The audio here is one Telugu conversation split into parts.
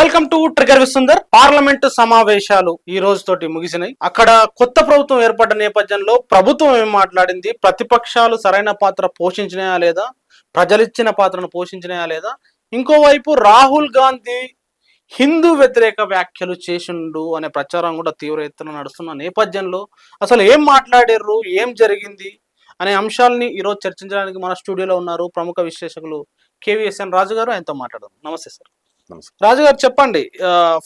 వెల్కమ్ టు ట్రిగర్ విసుందర్. పార్లమెంటు సమావేశాలు ఈ రోజు తోటి ముగిసినాయి. అక్కడ కొత్త ప్రభుత్వం ఏర్పడ్డ నేపథ్యంలో ప్రభుత్వం ఏం మాట్లాడింది? ప్రతిపక్షాలు సరైన పాత్ర పోషించినాయా లేదా? ప్రజలిచ్చిన పాత్రను పోషించినాయా లేదా? ఇంకోవైపు రాహుల్ గాంధీ హిందూ వ్యతిరేక వ్యాఖ్యలు చేసిండు అనే ప్రచారం కూడా తీవ్ర ఎత్తున నడుస్తున్న నేపథ్యంలో అసలు ఏం మాట్లాడారు ఏం జరిగింది? అనే అంశాలని ఈరోజు చర్చించడానికి మన స్టూడియోలో ఉన్నారు ప్రముఖ విశ్లేషకులు కేవీఎస్ఎన్ రాజు గారు ఆయనతో మాట్లాడారు నమస్తే సార్. రాజు గారు చెప్పండి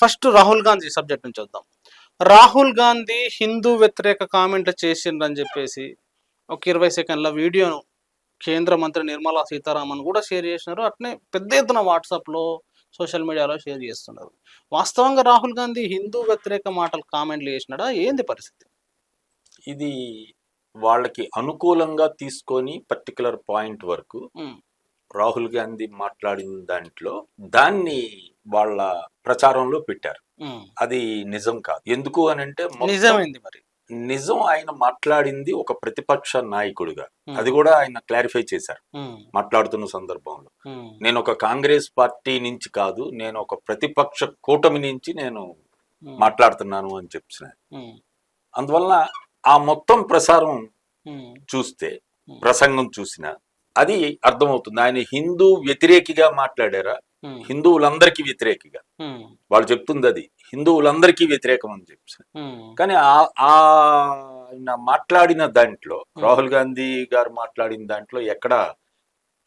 ఫస్ట్ రాహుల్ గాంధీ సబ్జెక్ట్ నుంచి వద్దాం. రాహుల్ గాంధీ హిందూ వ్యతిరేక కామెంట్లు చేసిండ్రని చెప్పేసి ఒక ఇరవై సెకండ్ల వీడియోను కేంద్ర మంత్రి నిర్మలా సీతారామన్ కూడా షేర్ చేసినారు. అట్నే పెద్ద ఎత్తున వాట్సాప్లో సోషల్ మీడియాలో షేర్ చేస్తున్నారు. వాస్తవంగా రాహుల్ గాంధీ హిందూ వ్యతిరేక మాటలు కామెంట్లు చేసినాడా? ఏంది పరిస్థితి? ఇది వాళ్ళకి అనుకూలంగా తీసుకొని పర్టికులర్ పాయింట్ వరకు రాహుల్ గాంధీ మాట్లాడిన దాంట్లో దాన్ని వాళ్ళ ప్రచారంలో పెట్టారు. అది నిజం కాదు. ఎందుకు అని అంటే నిజమైంది మరి. నిజం ఆయన మాట్లాడింది ఒక ప్రతిపక్ష నాయకుడిగా. అది కూడా ఆయన క్లారిఫై చేశారు. మాట్లాడుతున్న సందర్భంలో. నేను ఒక కాంగ్రెస్ పార్టీ నుంచి కాదు నేను ఒక ప్రతిపక్ష కూటమి నుంచి నేను మాట్లాడుతున్నాను అని చెప్పిన. అందువల్ల ఆ మొత్తం ప్రసారం చూస్తే ప్రసంగం చూసిన అది అర్థమవుతుంది. ఆయన హిందూ వ్యతిరేకిగా మాట్లాడారా? హిందువులందరికీ వ్యతిరేకిగా. వాళ్ళు చెప్తుంది అది హిందువులందరికీ వ్యతిరేకం అని చెప్పి కానీ ఆ- మాట్లాడిన దాంట్లో రాహుల్ గాంధీ గారు మాట్లాడిన దాంట్లో ఎక్కడ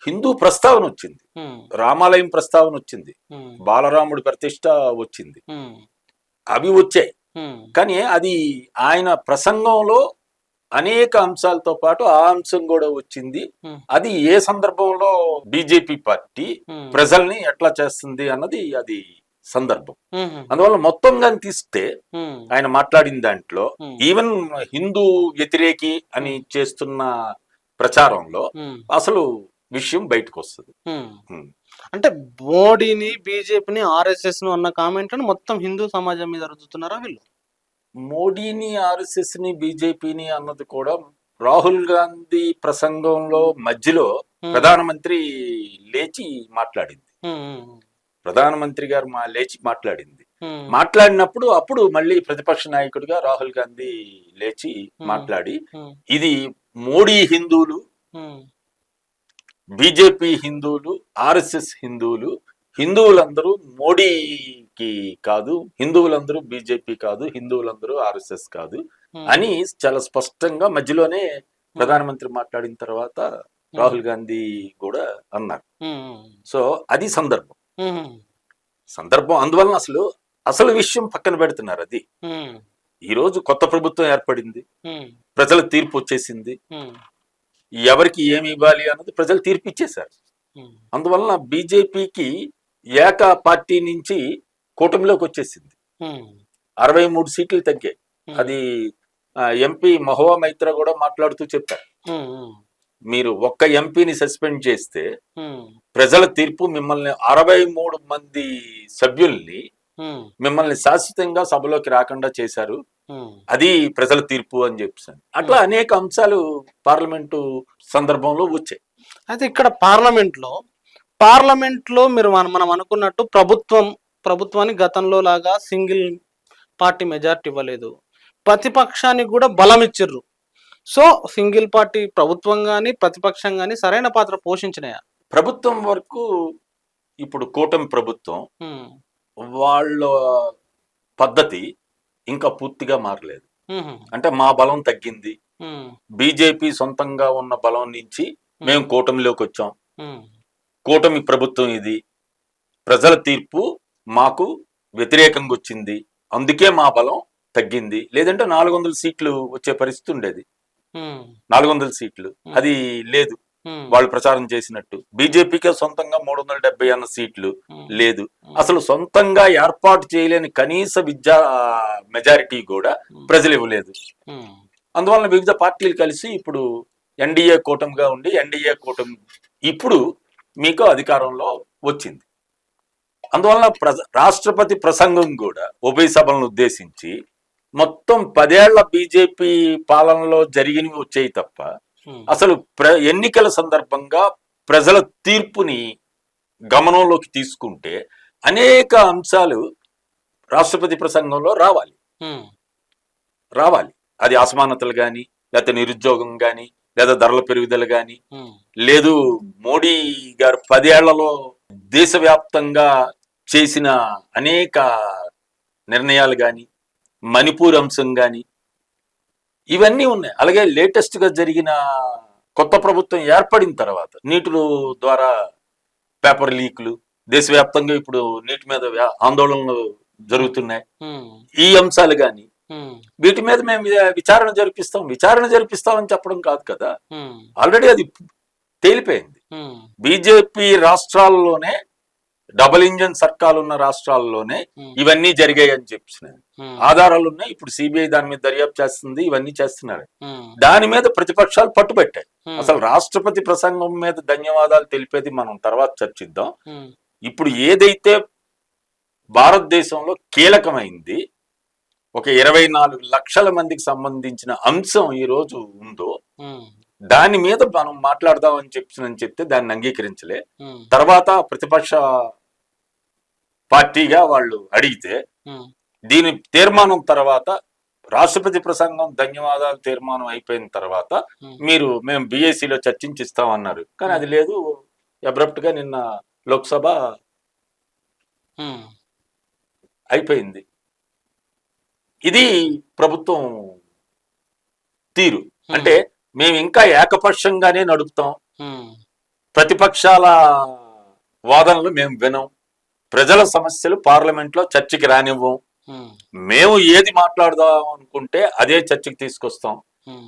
హిందూ ప్రస్తావన వచ్చింది. రామాలయం ప్రస్తావన వచ్చింది. బాలరాముడి ప్రతిష్ట వచ్చింది. అవి వచ్చాయి. కానీ అది ఆయన ప్రసంగంలో అనేక అంశాలతో పాటు ఆ అంశం కూడా వచ్చింది. అది ఏ సందర్భంలో బీజేపీ పార్టీ ప్రజల్ని ఎట్లా చేస్తుంది అన్నది అది సందర్భం. అందువల్ల మొత్తంగా తీస్తే ఉమ్, ఆయన మాట్లాడిన దాంట్లో ఈవెన్ హిందూ వ్యతిరేకి అని చేస్తున్న ప్రచారంలో అసలు విషయం బయటకు వస్తుంది. అంటే మోడీని బీజేపీని ఆర్ఎస్ఎస్ను అన్న కామెంట్లను మొత్తం హిందూ సమాజం మీద రుద్దుతున్నారా వీళ్ళు? మోడీని ఆర్ఎస్ఎస్ని బీజేపీని అన్నది కూడా రాహుల్ గాంధీ ప్రసంగంలో మధ్యలో ప్రధానమంత్రి లేచి మాట్లాడింది. ప్రధానమంత్రి గారు మా లేచి మాట్లాడింది. మాట్లాడినప్పుడు అప్పుడు మళ్ళీ ప్రతిపక్ష నాయకుడిగా రాహుల్ గాంధీ లేచి. మాట్లాడి ఇది మోడీ హిందువులు బీజేపీ హిందువులు ఆర్ఎస్ఎస్ హిందువులు హిందువులందరూ మోడీకి కాదు హిందువులందరూ బీజేపీ కాదు హిందువులందరూ ఆర్ఎస్ఎస్ కాదు ఉమ్, అని చాలా స్పష్టంగా మధ్యలోనే ప్రధానమంత్రి మాట్లాడిన తర్వాత రాహుల్ గాంధీ కూడా అన్నారు. సో అది సందర్భం. సందర్భం అందువలన అసలు అసలు విషయం పక్కన పెడుతున్నారు అది. ఈ రోజు కొత్త ప్రభుత్వం ఏర్పడింది. ప్రజల తీర్పు వచ్చేసింది. ఎవరికి ఏమి ఇవ్వాలి అన్నది ప్రజలు తీర్పు ఇచ్చేశారు అందువలన బీజేపీకి ఏక పార్టీ నుంచి కూటమిలోకి వచ్చేసింది. అరవై మూడు సీట్లు తగ్గాయి. అది ఎంపీ మహువా మైత్ర కూడా మాట్లాడుతూ చెప్పారు. మీరు ఒక్క ఎంపీని సస్పెండ్ చేస్తే ప్రజల తీర్పు మిమ్మల్ని అరవై మూడు మంది సభ్యుల్ని మిమ్మల్ని శాశ్వతంగా సభలోకి రాకుండా చేశారు. అది ప్రజల తీర్పు అని చెప్పాను అట్లా అనేక అంశాలు పార్లమెంటు సందర్భంలో వచ్చాయి. అయితే ఇక్కడ పార్లమెంట్లో పార్లమెంట్లో మీరు మనం అనుకున్నట్టు ప్రభుత్వం ప్రభుత్వానికి గతంలో లాగా సింగిల్ పార్టీ మెజార్టీ ఇవ్వలేదు. ప్రతిపక్షానికి కూడా బలం ఇచ్చిర్రు. సో సింగిల్ పార్టీ ప్రభుత్వం కానీ ప్రతిపక్షం కానీ సరైన పాత్ర పోషించినాయా? ప్రభుత్వం వరకు ఇప్పుడు కూటమి ప్రభుత్వం వాళ్ళ పద్ధతి ఇంకా పూర్తిగా మారలేదు. అంటే మా బలం తగ్గింది. బీజేపీ సొంతంగా ఉన్న బలం నుంచి మేము కూటమిలోకి వచ్చాం. కూటమి ప్రభుత్వం ఇది. ప్రజల తీర్పు మాకు వ్యతిరేకంగా వచ్చింది. అందుకే మా బలం తగ్గింది. లేదంటే నాలుగు వందల సీట్లు వచ్చే పరిస్థితి ఉండేది. నాలుగు వందల సీట్లు. అది లేదు. వాళ్ళు ప్రచారం చేసినట్టు. బీజేపీకే సొంతంగా మూడు వందల డెబ్బై అన్న సీట్లు లేదు. అసలు సొంతంగా ఏర్పాటు చేయలేని కనీస విద్యా మెజారిటీ కూడా ప్రజలు ఇవ్వలేదు. అందువలన వివిధ పార్టీలు కలిసి ఇప్పుడు ఎన్డీఏ కూటమిగా ఉండి ఎన్డీఏ కూటమి ఇప్పుడు మీకు అధికారంలో వచ్చింది. అందువలన ప్రజ రాష్ట్రపతి ప్రసంగం కూడా ఉభయ సభలను ఉద్దేశించి మొత్తం పదేళ్ళ బీజేపీ పాలనలో జరిగినవి వచ్చాయి తప్ప అసలు ప్ర ఎన్నికల సందర్భంగా ప్రజల తీర్పుని గమనంలోకి తీసుకుంటే అనేక అంశాలు రాష్ట్రపతి ప్రసంగంలో రావాలి. రావాలి. అది అసమానతలు కానీ లేకపోతే నిరుద్యోగం కానీ లేదా ధరల పెరుగుదల కానీ లేదు మోడీ గారు పదేళ్ళలో దేశవ్యాప్తంగా చేసిన అనేక నిర్ణయాలు కానీ మణిపూర్ అంశం కానీ ఇవన్నీ ఉన్నాయి. అలాగే లేటెస్ట్గా జరిగిన కొత్త ప్రభుత్వం ఏర్పడిన తర్వాత నీటిలు ద్వారా పేపర్ లీక్లు దేశవ్యాప్తంగా ఇప్పుడు నీటి మీద ఆందోళనలు జరుగుతున్నాయి. ఈ అంశాలు కానీ వీటి మీద మేము విచారణ జరిపిస్తాం. విచారణ జరిపిస్తామని చెప్పడం కాదు కదా. ఆల్రెడీ అది తేలిపోయింది. బీజేపీ రాష్ట్రాల్లోనే డబుల్ ఇంజన్ సర్కార్ ఉన్న రాష్ట్రాల్లోనే ఉమ్, ఇవన్నీ జరిగాయి అని చెప్పినారు ఉమ్, ఆధారాలు ఉన్నాయి ఇప్పుడు సిబిఐ దాని మీద దర్యాప్తు చేస్తుంది ఇవన్నీ చేస్తున్నారు. ఉమ్, దాని మీద ప్రతిపక్షాలు పట్టుబట్టాయి. అసలు రాష్ట్రపతి ప్రసంగం మీద ధన్యవాదాలు తెలిపేది మనం తర్వాత చర్చిద్దాం. ఇప్పుడు ఏదైతే భారతదేశంలో కీలకమైంది ఒక ఇరవై నాలుగు లక్షల మందికి సంబంధించిన అంశం ఈ రోజు ఉందో దాని మీద మనం మాట్లాడదామని చెప్పినని చెప్తే దాన్ని అంగీకరించలే. తర్వాత ప్రతిపక్ష పార్టీగా వాళ్ళు అడిగితే దీని తీర్మానం తర్వాత రాష్ట్రపతి ప్రసంగం ధన్యవాదాలు తీర్మానం అయిపోయిన తర్వాత. మీరు మేము బీఏసీలో చర్చించిస్తామన్నారు. కానీ అది లేదు. అబ్రప్ట్గా నిన్న లోక్సభ అయిపోయింది. ఇది ప్రభుత్వం తీరు. అంటే మేము ఇంకా ఏకపక్షంగానే నడుపుతాం. ప్రతిపక్షాల వాదనలు మేము వినం. ప్రజల సమస్యలు పార్లమెంట్లో చర్చకి రానివ్వం. మేము ఏది మాట్లాడదాం అనుకుంటే అదే చర్చకి తీసుకొస్తాం.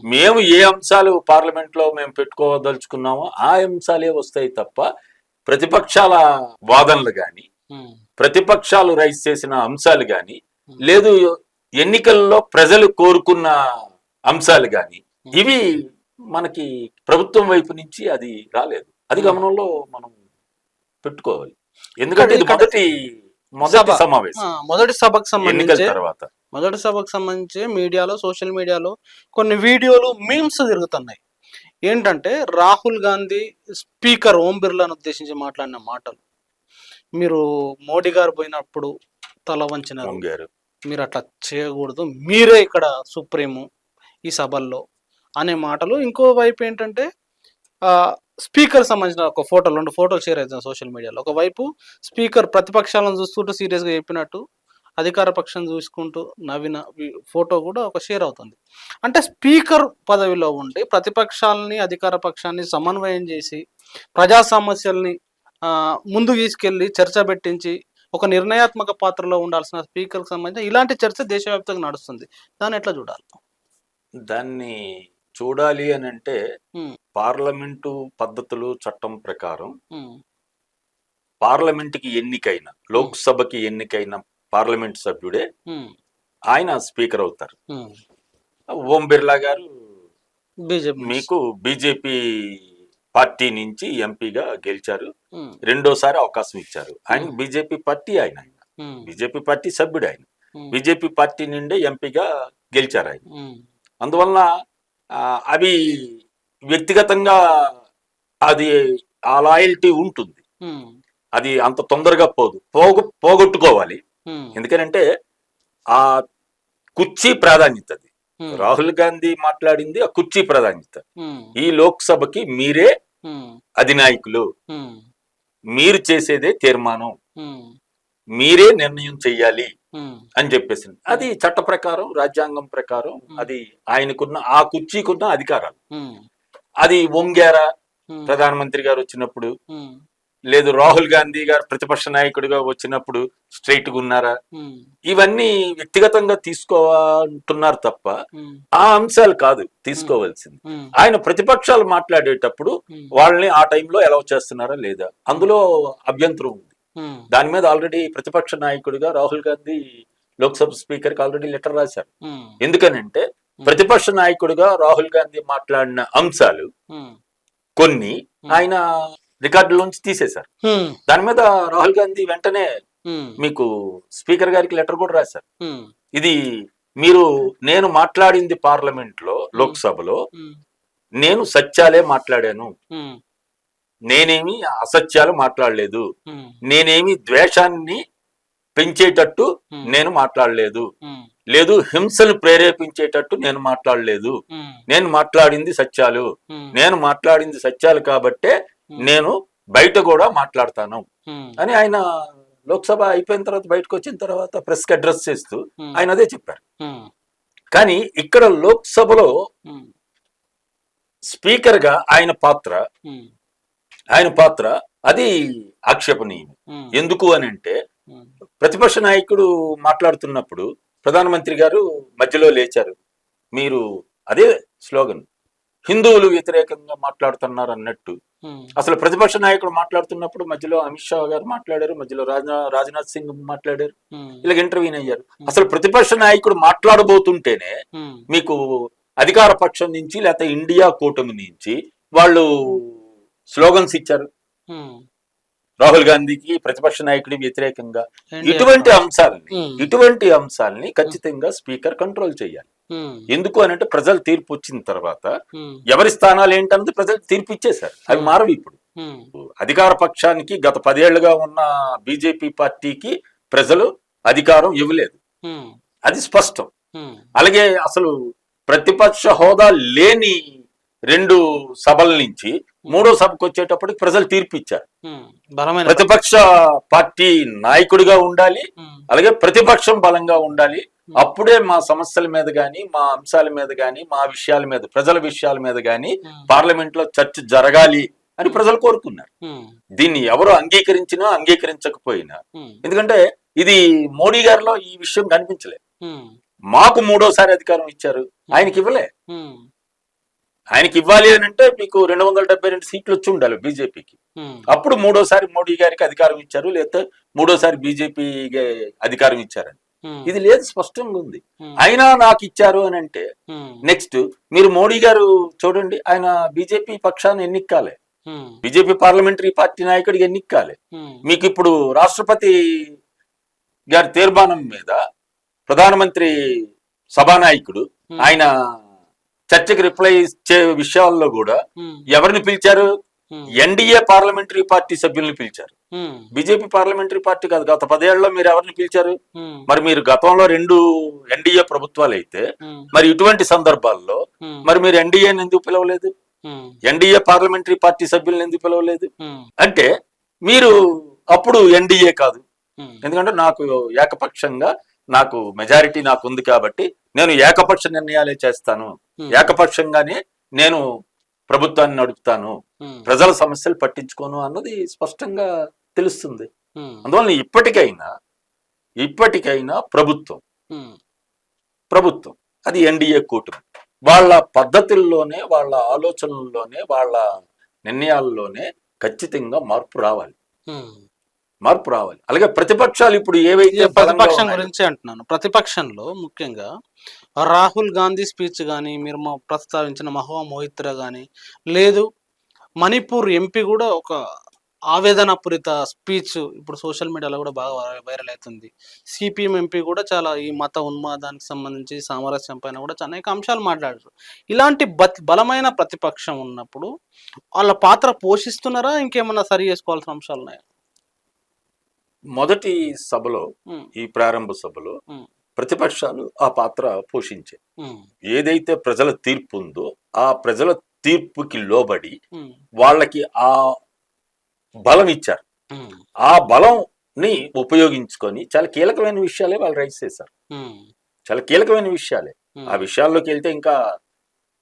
మేము ఏ అంశాలు పార్లమెంట్లో మేము పెట్టుకోదలుచుకున్నామో ఆ అంశాలే వస్తాయి తప్ప ప్రతిపక్షాల వాదనలు గాని ఉమ్, ప్రతిపక్షాలు రైజ్ చేసిన అంశాలు గాని లేదు ఎన్నికల్లో ప్రజలు కోరుకున్న అంశాలు గాని ఇవి మనకి ప్రభుత్వం వైపు నుంచి అది రాలేదు. అది గమనంలో మనం పెట్టుకోవాలి. ఎందుకంటే ఇది మొదటి మొదటి. సమావేశం. మొదటి సభకు సంబంధించి తర్వాత. మొదటి సభకు సంబంధించి మీడియాలో సోషల్ మీడియాలో కొన్ని వీడియోలు మీమ్స్ తిరుగుతున్నాయి. ఏంటంటే రాహుల్ గాంధీ స్పీకర్ ఓం బిర్లాను ఉద్దేశించి మాట్లాడిన మాటలు. మీరు మోడీ గారు పోయినప్పుడు తల వంచినారు. వంగారు మీరు అట్లా చేయకూడదు. మీరే ఇక్కడ సుప్రీము ఈ సభల్లో అనే మాటలు. ఇంకో వైపు ఏంటంటే స్పీకర్ సంబంధించిన ఒక ఫోటోలు రెండు ఫోటోలు షేర్ అవుతుంది సోషల్ మీడియాలో ఒకవైపు స్పీకర్ ప్రతిపక్షాలను చూస్తుంటూ సీరియస్గా చెప్పినట్టు అధికార పక్షం చూసుకుంటూ నవ్విన ఫోటో కూడా ఒక షేర్ అవుతుంది. అంటే స్పీకర్ పదవిలో ఉండి ప్రతిపక్షాలని అధికార పక్షాన్ని సమన్వయం చేసి ప్రజా సమస్యల్ని ముందు తీసుకెళ్ళి చర్చ పెట్టించి ఒక నిర్ణయాత్మక పాత్రలో ఉండాల్సిన స్పీకర్కి సంబంధించి ఇలాంటి చర్చ దేశవ్యాప్తంగా నడుస్తుంది. దాన్ని ఎట్లా చూడాలి? దాన్ని చూడాలి అని అంటే పార్లమెంటు పద్ధతులు చట్టం ప్రకారం పార్లమెంటుకి ఎన్నికైన లోక్సభకి ఎన్నికైన పార్లమెంట్ సభ్యుడే ఆయన స్పీకర్ అవుతారు. ఓం బిర్లా గారు మీకు బీజేపీ పార్టీ నుంచి ఎంపీగా గెలిచారు. రెండోసారి అవకాశం ఇచ్చారు. ఆయన బీజేపీ పార్టీ ఆయన. ఉమ్, బీజేపీ పార్టీ సభ్యుడు ఆయన. బీజేపీ పార్టీ నుండే ఎంపీగా గెలిచారు ఆయన. ఆ, అవి వ్యక్తిగతంగా అది ఆ లాయల్టీ ఉంటుంది. అది అంత తొందరగా పోదు. పోగొ పోగొట్టుకోవాలి. ఎందుకనంటే ఆ కుర్చీ ప్రాధాన్యత అది. రాహుల్ గాంధీ మాట్లాడింది ఆ కుర్చీ ప్రాధాన్యత. ఈ లోక్సభకి మీరే అధినాయకులు. మీరు చేసేదే తీర్మానం. మీరే నిర్ణయం చెయ్యాలి అని చెప్పేసింది. అది చట్ట ప్రకారం రాజ్యాంగం ప్రకారం అది ఆయనకున్న ఆ కుర్చీకున్న అధికారాలు. అది ఉమ్, ప్రధానమంత్రి గారు వచ్చినప్పుడు లేదు రాహుల్ గాంధీ గారు ప్రతిపక్ష నాయకుడిగా వచ్చినప్పుడు స్ట్రైట్గా ఉన్నారా ఇవన్నీ వ్యక్తిగతంగా తీసుకోవాలంటున్నారు తప్ప ఆ అంశాలు కాదు తీసుకోవాల్సింది. ఆయన ప్రతిపక్షాలు మాట్లాడేటప్పుడు వాళ్ళని ఆ టైంలో ఎలా చేస్తున్నారా లేదా? అందులో అభ్యంతరం దాని మీద ఆల్రెడీ ప్రతిపక్ష నాయకుడిగా రాహుల్ గాంధీ లోక్సభ స్పీకర్కి ఆల్రెడీ లెటర్ రాశారు. ఉమ్, ఎందుకనంటే ప్రతిపక్ష నాయకుడిగా రాహుల్ గాంధీ మాట్లాడిన అంశాలు కొన్ని ఆయన రికార్డులోంచి తీసేశారు. దాని మీద రాహుల్ గాంధీ వెంటనే మీకు స్పీకర్ గారికి లెటర్ కూడా రాశారు. ఇది మీరు నేను మాట్లాడింది పార్లమెంట్లో లోక్సభలో నేను సత్యాలే మాట్లాడాను. నేనేమి అసత్యాలు మాట్లాడలేదు. నేనేమి ద్వేషాన్ని పెంచేటట్టు నేను మాట్లాడలేదు. లేదు హింసను ప్రేరేపించేటట్టు నేను మాట్లాడలేదు. నేను మాట్లాడింది సత్యాలు. నేను మాట్లాడింది సత్యాలు కాబట్టే నేను బయట కూడా మాట్లాడతాను. అని ఆయన లోక్సభ అయిపోయిన తర్వాత బయటకు వచ్చిన తర్వాత ప్రెస్కి అడ్రస్ చేస్తూ ఆయన అదే చెప్పారు. కానీ ఇక్కడ లోక్సభలో స్పీకర్గా ఆయన పాత్ర ఆయన పాత్ర అది ఆక్షేపణీయం. ఎందుకు అని అంటే ప్రతిపక్ష నాయకుడు మాట్లాడుతున్నప్పుడు ప్రధానమంత్రి గారు మధ్యలో లేచారు. మీరు అదే స్లోగన్ హిందువులు వ్యతిరేకంగా మాట్లాడుతున్నారు అన్నట్టు. అసలు ప్రతిపక్ష నాయకుడు మాట్లాడుతున్నప్పుడు మధ్యలో అమిత్ షా గారు మాట్లాడారు మధ్యలో రాజ్నా రాజ్నాథ్ సింగ్ మాట్లాడారు ఇలాగ ఇంటర్వ్యూన్ అయ్యారు. అసలు ప్రతిపక్ష నాయకుడు మాట్లాడబోతుంటేనే మీకు అధికార పక్షం నుంచి లేకపోతే ఇండియా కూటమి నుంచి వాళ్ళు స్లోగన్స్ ఇచ్చారు. రాహుల్ గాంధీకి ప్రతిపక్ష నాయకుడి వ్యతిరేకంగా ఇటువంటి అంశాలని. ఇటువంటి అంశాలని ఖచ్చితంగా స్పీకర్ కంట్రోల్ చేయాలి. ఎందుకు అని అంటే ప్రజల తీర్పు వచ్చిన తర్వాత ఎవరి స్థానాలు ఏంటన్నది ప్రజలు తీర్పు ఇచ్చేశారు. అవి మారవు ఇప్పుడు. అధికార పక్షానికి గత పదేళ్ళుగా ఉన్న బీజేపీ పార్టీకి ప్రజలు అధికారం ఇవ్వలేదు. అది స్పష్టం. అలాగే అసలు ప్రతిపక్ష హోదా లేని రెండు సభల నుంచి మూడో సభకు వచ్చేటప్పటికి ప్రజలు తీర్పు ఇచ్చారు ప్రతిపక్ష పార్టీ నాయకుడిగా ఉండాలి అలాగే ప్రతిపక్షం బలంగా ఉండాలి. అప్పుడే మా సమస్యల మీద గాని మా అంశాల మీద గాని మా విషయాల మీద ప్రజల విషయాల మీద గాని పార్లమెంట్లో చర్చ జరగాలి అని ప్రజలు కోరుకున్నారు. దీన్ని ఎవరు అంగీకరించినా అంగీకరించకపోయినా ఎందుకంటే ఇది మోడీ గారిలో ఈ విషయం కనిపించలేదు. మాకు మూడోసారి అధికారం ఇచ్చారు. ఆయనకి ఇవ్వలే. ఆయనకి ఇవ్వాలి అని అంటే మీకు రెండు వందల డెబ్బై రెండు సీట్లు వచ్చి ఉండాలి బీజేపీకి. అప్పుడు మూడోసారి మోడీ గారికి అధికారం ఇచ్చారు లేకపోతే మూడోసారి బీజేపీకి అధికారం ఇచ్చారని. ఇది లేదు స్పష్టంగా ఉంది. అయినా నాకు ఇచ్చారు అని అంటే నెక్స్ట్ మీరు మోడీ గారు చూడండి ఆయన బీజేపీ పక్షాన్ని ఎన్నిక్కాలే. ఉమ్, బీజేపీ పార్లమెంటరీ పార్టీ నాయకుడికి ఎన్నిక్కాలే. ఉమ్, మీకు ఇప్పుడు రాష్ట్రపతి గారి తీర్మానం మీద ప్రధానమంత్రి సభానాయకుడు ఆయన చర్చకి రిప్లై ఇచ్చే విషయాల్లో కూడా ఎవరిని పిలిచారు? ఎన్డీఏ పార్లమెంటరీ పార్టీ సభ్యుల్ని పిలిచారు. బీజేపీ పార్లమెంటరీ పార్టీ కాదు గత పదేళ్ళలో మీరు ఎవరిని పిలిచారు? మరి మీరు గతంలో రెండు ఎన్డీఏ ప్రభుత్వాలు అయితే మరి ఇటువంటి సందర్భాల్లో మరి మీరు ఎన్డీఏని ఎందుకు పిలవలేదు? ఎన్డీఏ పార్లమెంటరీ పార్టీ సభ్యులను ఎందుకు పిలవలేదు? అంటే మీరు అప్పుడు ఎన్డీఏ కాదు. ఎందుకంటే నాకు ఏకపక్షంగా నాకు మెజారిటీ నాకు ఉంది కాబట్టి నేను ఏకపక్ష నిర్ణయాలే చేస్తాను. ఏకపక్షంగానే నేను ప్రభుత్వాన్ని నడుపుతాను. ప్రజల సమస్యలు పట్టించుకోను అన్నది స్పష్టంగా తెలుస్తుంది. అందువల్ల ఇప్పటికైనా ఇప్పటికైనా ప్రభుత్వం ప్రభుత్వం అది ఎన్డీఏ కూటమి వాళ్ళ పద్ధతుల్లోనే వాళ్ళ ఆలోచనల్లోనే వాళ్ళ నిర్ణయాల్లోనే ఖచ్చితంగా మార్పు రావాలి. మార్పు రావాలి. అలాగే ప్రతిపక్షాలు ఇప్పుడు ఏవైతే ప్రతిపక్షం గురించి అంటున్నాను. ప్రతిపక్షంలో ముఖ్యంగా రాహుల్ గాంధీ స్పీచ్ కానీ మీరు మా ప్రస్తావించిన మహువా మొహిత్రా కానీ లేదు మణిపూర్ ఎంపీ కూడా ఒక ఆవేదనపూరిత స్పీచ్ ఇప్పుడు సోషల్ మీడియాలో కూడా బాగా వైరల్ అవుతుంది. సిపిఎం ఎంపీ కూడా చాలా ఈ మత ఉన్మాదానికి సంబంధించి సామరస్యం పైన కూడా చాలా అనేక అంశాలు మాట్లాడారు. ఇలాంటి బలమైన ప్రతిపక్షం ఉన్నప్పుడు వాళ్ళ పాత్ర పోషిస్తున్నారా? ఇంకేమన్నా సరి చేసుకోవాల్సిన అంశాలు ఉన్నాయా? మొదటి సభలో ఈ ప్రారంభ సభలో ప్రతిపక్షాలు ఆ పాత్ర పోషించాయి. ఉమ్, ఏదైతే ప్రజల తీర్పు ఉందో ఆ ప్రజల తీర్పుకి లోబడి వాళ్ళకి ఆ బలం ఇచ్చారు. ఆ బలంని ఉపయోగించుకొని చాలా కీలకమైన విషయాలే వాళ్ళు రైస్ చేశారు. చాలా కీలకమైన విషయాలే. ఆ విషయాల్లోకి వెళ్తే ఇంకా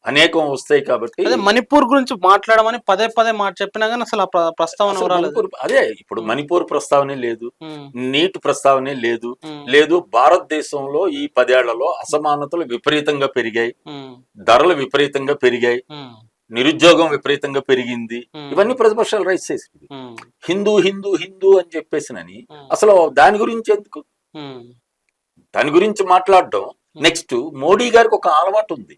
అనేకం వస్తాయి కాబట్టి అదే మణిపూర్ గురించి మాట్లాడమని పదే పదే మాట చెప్పినా కానీ అసలు ఆ ప్రస్తావన రాలేదు. అదే ఇప్పుడు మణిపూర్ ప్రస్తావనే లేదు నీట్ ప్రస్తావనే లేదు లేదు భారతదేశంలో ఈ పదేళ్ళలో అసమానతలు విపరీతంగా పెరిగాయి ధరలు విపరీతంగా పెరిగాయి నిరుద్యోగం విపరీతంగా పెరిగింది ఇవన్నీ ప్రతిపక్షాలు రైస్ చేసింది. హిందూ హిందూ హిందూ అని చెప్పేసినని అసలు దాని గురించి ఎందుకు? దాని గురించి మాట్లాడడం నెక్స్ట్ మోడీ గారికి ఒక అలవాటు ఉంది.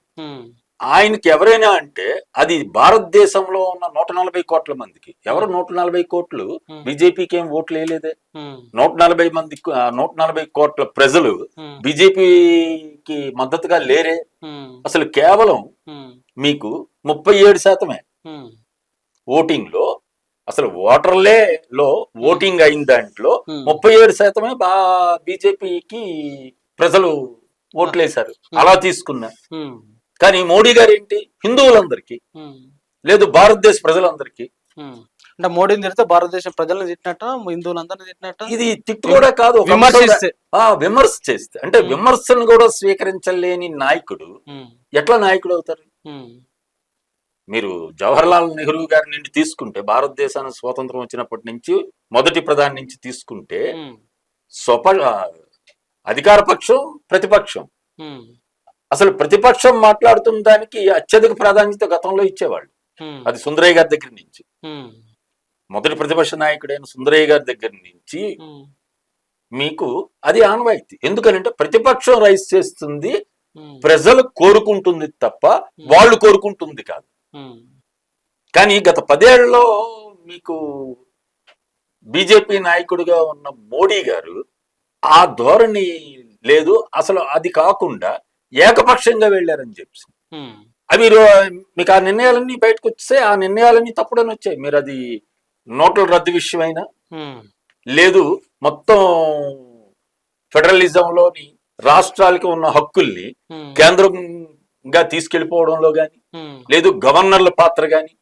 ఆయనకి ఎవరైనా అంటే అది భారతదేశంలో ఉన్న నూట నలభై కోట్ల మందికి. ఎవరు నూట నలభై కోట్లు? బీజేపీకి ఏం ఓట్లు వేయలేదే నూట నలభై మంది నూట నలభై కోట్ల ప్రజలు బీజేపీకి మద్దతుగా లేరే? అసలు కేవలం మీకు ముప్పై ఏడు శాతమే ఓటింగ్లో అసలు ఓటర్లే లో ఓటింగ్ అయిన దాంట్లో. ముప్పై ఏడు శాతమే బా బీజేపీకి ప్రజలు ఓట్లేశారు. అలా తీసుకున్నా. ఉమ్, కానీ మోడీ గారు ఏంటి హిందువులందరికీ లేదు భారతదేశ ప్రజలందరికీ. అంటే మోడీని తిడితే భారతదేశం ప్రజలను తిట్టినట్ట హిందువులందరినీ తిట్టినట్ట? ఇది తిట్టు కూడా కాదు విమర్శ చేస్తే. అంటే. విమర్శను కూడా స్వీకరించలేని నాయకుడు ఎట్లా నాయకుడు అవుతారు మీరు జవహర్లాల్ నెహ్రూ గారి నుండి తీసుకుంటే భారతదేశానికి స్వాతంత్రం వచ్చినప్పటి నుంచి మొదటి ప్రధాని నుంచి తీసుకుంటే స్వప అధికార పక్షం ప్రతిపక్షం. అసలు ప్రతిపక్షం మాట్లాడుతున్న దానికి అత్యధిక ప్రాధాన్యత గతంలో ఇచ్చేవాళ్ళు. అది సుందరయ్య గారి దగ్గర నుంచి. మొదటి ప్రతిపక్ష నాయకుడైన సుందరయ్య గారి దగ్గర నుంచి మీకు అది ఆనవాయితీ. ఎందుకనంటే ప్రతిపక్షం రైస్ చేస్తుంది ప్రజలు కోరుకుంటుంది తప్ప వాళ్ళు కోరుకుంటుంది కాదు. కానీ గత పదేళ్ళలో మీకు బీజేపీ నాయకుడిగా ఉన్న మోడీ గారు ఆ ధోరణి లేదు. అసలు అది కాకుండా ఏకపక్షంగా వెళ్ళారని చెప్పి. అవి మీకు ఆ నిర్ణయాలన్నీ బయటకు వస్తే ఆ నిర్ణయాలన్నీ తప్పుడని వచ్చాయి. మీరు అది నోట్ల రద్దు విషయమైనా లేదు మొత్తం ఫెడరలిజంలోని రాష్ట్రాలకి ఉన్న హక్కుల్ని కేంద్రంగా తీసుకెళ్ళిపోవడంలో గాని లేదు గవర్నర్ల పాత్ర గాని.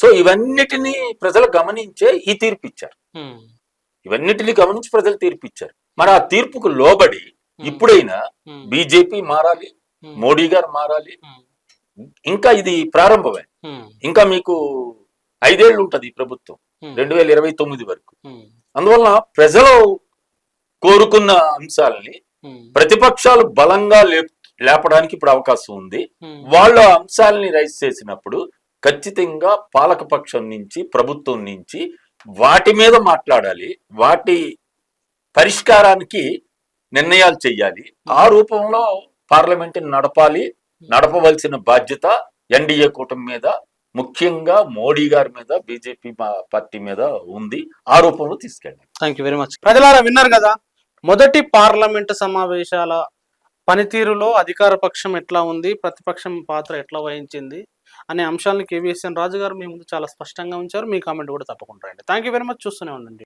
సో ఇవన్నిటినీ ప్రజలు గమనించే ఈ తీర్పు ఇచ్చారు. ఇవన్నిటిని గమనించి ప్రజలు తీర్పు ఇచ్చారు. మరి ఆ తీర్పుకు లోబడి ఇప్పుడైనా బీజేపీ మారాలి మోడీ గారు మారాలి. ఇంకా ఇది ప్రారంభమే. ఇంకా మీకు ఐదేళ్ళు ఉంటది ఈ ప్రభుత్వం రెండు వేల ఇరవై తొమ్మిది వరకు. ఉమ్, అందువలన ప్రజలు కోరుకున్న అంశాలని ప్రతిపక్షాలు బలంగా లేప్ లేపడానికి ఇప్పుడు అవకాశం ఉంది. వాళ్ళ అంశాలని రైజ్ చేసినప్పుడు ఖచ్చితంగా పాలకపక్షం నుంచి ప్రభుత్వం నుంచి వాటి మీద మాట్లాడాలి. వాటి పరిష్కారానికి నిర్ణయాలు చెయ్యాలి. ఆ రూపంలో పార్లమెంట్ నడపాలి. నడపవలసిన బాధ్యత ఎన్డీఏ కూటమి మీద ముఖ్యంగా మోడీ గారి మీద బీజేపీ పార్టీ మీద ఉంది. ఆ రూపంలో తీసుకెళ్ళాలి థ్యాంక్ యూ వెరీ మచ్ ప్రజలారా విన్నారు కదా? మొదటి పార్లమెంట్ సమావేశాల పనితీరులో అధికార పక్షం ఎట్లా ఉంది ప్రతిపక్షం పాత్ర ఎట్లా వహించింది అనే అంశాలను కేవీఎస్ఎన్ రాజు గారు మీ ముందు చాలా స్పష్టంగా ఉంచారు. మీ కామెంట్ కూడా తప్పకుండా రండి థ్యాంక్ యూ వెరీ మచ్ చూస్తూనే ఉండండి.